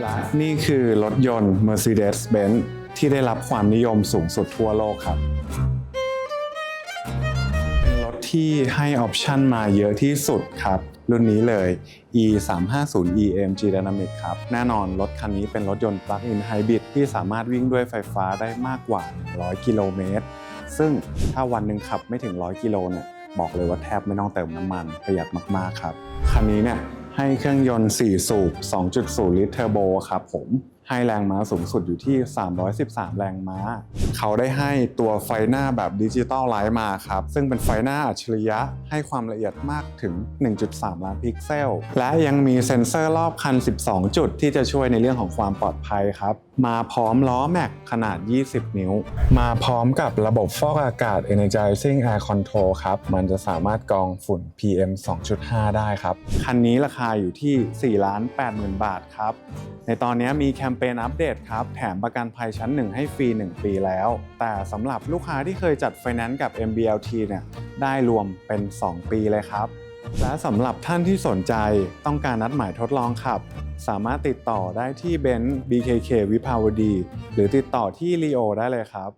และนี่คือรถยนต์ Mercedes-Benz ที่ได้รับความนิยมสูงสุดทั่วโลกครับ เป็นรถที่ให้ออปชันมาเยอะที่สุดครับ รุ่นนี้เลย e 3 5 0 EMG Dynamic ครับ แน่นอนรถคันนี้เป็นรถยนต์ Plug-in Hybrid ที่สามารถวิ่งด้วยไฟฟ้าได้มากกว่า 100 กิโลเมตร ซึ่งถ้าวันหนึ่งขับไม่ถึง 100 กิโลเนี่ยบอกเลยว่าแทบไม่ต้องเติมน้ำมันประหยัดมาก ๆ ครับ คันนี้เนี่ย ให้เครื่องยนต์ 4 สูบ 2.0 ลิตรเทอร์โบครับผม ให้แรงม้าสูงสุดอยู่ที่ 313 แรงม้า เขาได้ให้ตัวไฟหน้าแบบดิจิตอลไลท์มาครับ ซึ่งเป็นไฟหน้าอัจฉริยะให้ความละเอียดมากถึง 1.3 ล้านพิกเซล และยังมีเซ็นเซอร์รอบคัน 12 จุดที่จะช่วยในเรื่องของความปลอดภัยครับ มาพร้อมล้อแม็กขนาด 20 นิ้ว มาพร้อมกับระบบฟอกอากาศ Energizing Air Control ครับ มันจะสามารถกรองฝุ่น PM 2.5 ได้ครับ คันนี้ราคาอยู่ที่4ล้าน8 0,000 บาทครับ ในตอนนี้มีแคมเปญอัปเดตครับ แถมประกันภัยชั้น 1 ให้ฟรี 1 ปีแล้ว แต่สำหรับลูกค้าที่เคยจัดไฟแนนซ์กับ MBLT เนี่ยได้รวมเป็น 2 ปีเลยครับ และสำหรับท่านที่สนใจต้องการนัดหมายทดลองขับ สามารถติดต่อได้ที่เบนซ์ BKK วิภาวดี หรือติดต่อที่ Leo ได้เลยครับ